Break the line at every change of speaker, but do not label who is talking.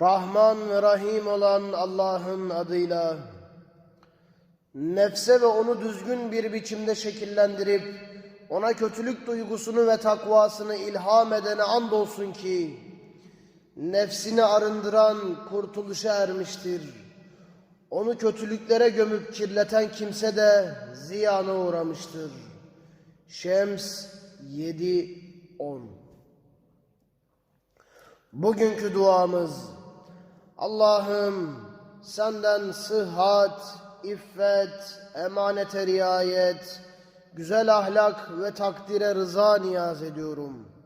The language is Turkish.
Rahman ve Rahim olan Allah'ın adıyla nefse ve onu düzgün bir biçimde şekillendirip ona kötülük duygusunu ve takvasını ilham edene andolsun ki nefsini arındıran kurtuluşa ermiştir. Onu kötülüklere gömüp kirleten kimse de ziyana uğramıştır. Şems 7-10 Bugünkü duamız Allah'ım senden sıhhat, iffet, emanete riayet, güzel ahlak ve takdire rıza niyaz ediyorum.''